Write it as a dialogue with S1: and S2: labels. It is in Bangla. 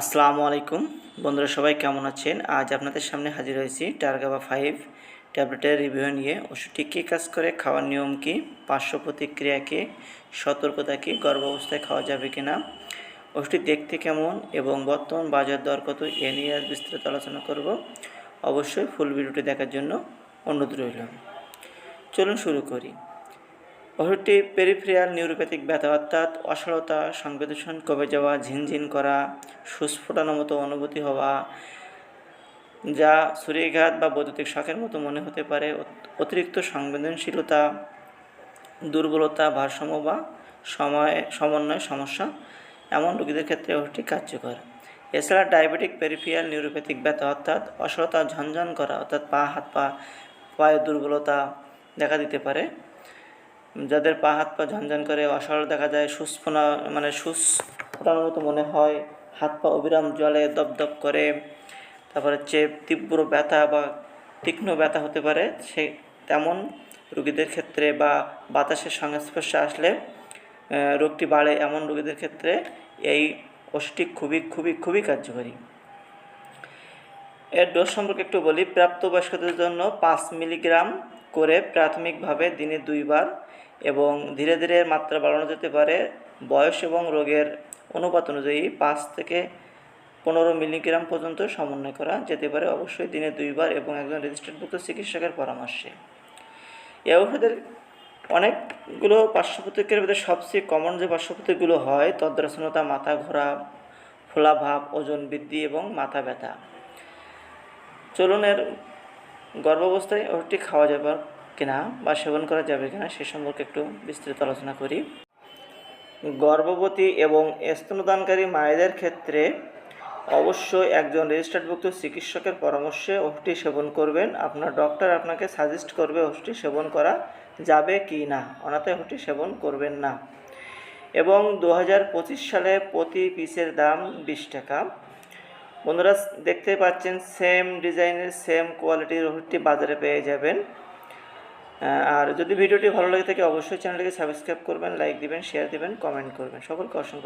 S1: আসসালামু আলাইকুম। বন্ধুরা সবাই কেমন আছেন? আজ আপনাদের সামনে হাজির হয়েছি টার্গাবা ফাইভ ট্যাবলেটের রিভিউ নিয়ে। ওষুধটি কী কাজ করে, খাওয়ার নিয়ম কী, পার্শ্ব প্রতিক্রিয়া কী, সতর্কতা কী গর্ভাবস্থায় খাওয়া যাবে কি না ওষুধটি দেখতে কেমন এবং বর্তমান বাজার দর কত, এ নিয়ে আজ বিস্তারিত আলোচনা করব। অবশ্যই ফুল ভিডিওটি দেখার জন্য অনুরোধ রইল। চলুন শুরু করি। ওষুধটি পেরিফেরিয়াল নিউরোপ্যাথিক ব্যথা অর্থাৎ অসারতা সংবেদন কমে যাওয়া, ঝিনঝিন করা, সুস্ফোটানোর মতো অনুভূতি হওয়া, যা সূর্যাঘাত বা বৈদ্যুতিক শখের মতো মনে হতে পারে অতিরিক্ত সংবেদনশীলতা, দুর্বলতা, ভারসাম্য বা সময় সমন্বয় সমস্যা, এমন রোগীদের ক্ষেত্রে ওষুধটি কার্যকর। এছাড়া ডায়াবেটিক পেরিফিয়াল নিউরোপ্যাথিক ব্যথা অর্থাৎ অসরতা ঝনঝন করা, অর্থাৎ পা, হাত, পা, পায়ের দুর্বলতা দেখা দিতে পারে। যাদের পা হাত পা ঝনঝন করে অসরল দেখা যায়, সুস্ফোনা মানে সুস ফোটানোর মতো মনে হয়, হাত পা অবিরাম জলে দপদপ করে, তারপরে হচ্ছে তীব্র ব্যথা বা তীক্ষ্ণ ব্যথা হতে পারে, সে তেমন রোগীদের ক্ষেত্রে বা বাতাসের সংস্পর্শে আসলে রোগটি বাড়ে এমন রোগীদের ক্ষেত্রে এই ওষুধটি খুবই খুবই খুবই কার্যকরী। এর ডোজ সম্পর্কে একটু বলি, প্রাপ্তবয়স্কদের জন্য পাঁচ মিলিগ্রাম করে প্রাথমিকভাবে দিনে দুইবার এবং ধীরে ধীরে মাত্রা বাড়ানো যেতে পারে বয়স এবং রোগের অনুপাত অনুযায়ী পাঁচ থেকে পনেরো মিলিগ্রাম পর্যন্ত সমন্বয় করা যেতে পারে। অবশ্যই দিনে দুইবার এবং একজন রেজিস্টার্ডভুক্ত চিকিৎসকের পরামর্শে। এই ওষুধের অনেকগুলো পার্শ্ব প্রতিক্রিয়ার ভিতরে সবচেয়ে কমন যে পার্শ্ব প্রতিক্রিয়াগুলো হয় তদ্রাসনতা মাথা ঘোরা ফোলা ভাব ওজন বৃদ্ধি এবং মাথা ব্যথা। চলুন এর গর্ভাবস্থায় ওষুধটি খাওয়া যাবে কিনা বা সেবন করা যাবে কিনা সে সম্পর্কে একটু বিস্তৃত আলোচনা করি। গর্ভবতী এবং স্তনদানকারী মায়েদের ক্ষেত্রে অবশ্যই একজন রেজিস্টার্ডভুক্ত চিকিৎসকের পরামর্শে ওষুধটি সেবন করবেন। আপনার ডক্টর আপনাকে সাজেস্ট করবে ওষুধটি সেবন করা যাবে কি না অনাথায় ওষুধটি সেবন করবেন না। এবং দু হাজার পঁচিশ সালে প্রতি পিসের দাম বিশ টাকা। বন্ধুরা দেখতে পাচ্ছেন সেম ডিজাইনের সেম কোয়ালিটির ওষুধটি বাজারে পেয়ে যাবেন। আর যদি ভিডিওটি ভালো লাগে থাকে, অবশ্যই চ্যানেলটিকে সাবস্ক্রাইব করবেন লাইক দিবেন শেয়ার দিবেন কমেন্ট করবেন। সকলকে অসংখ্য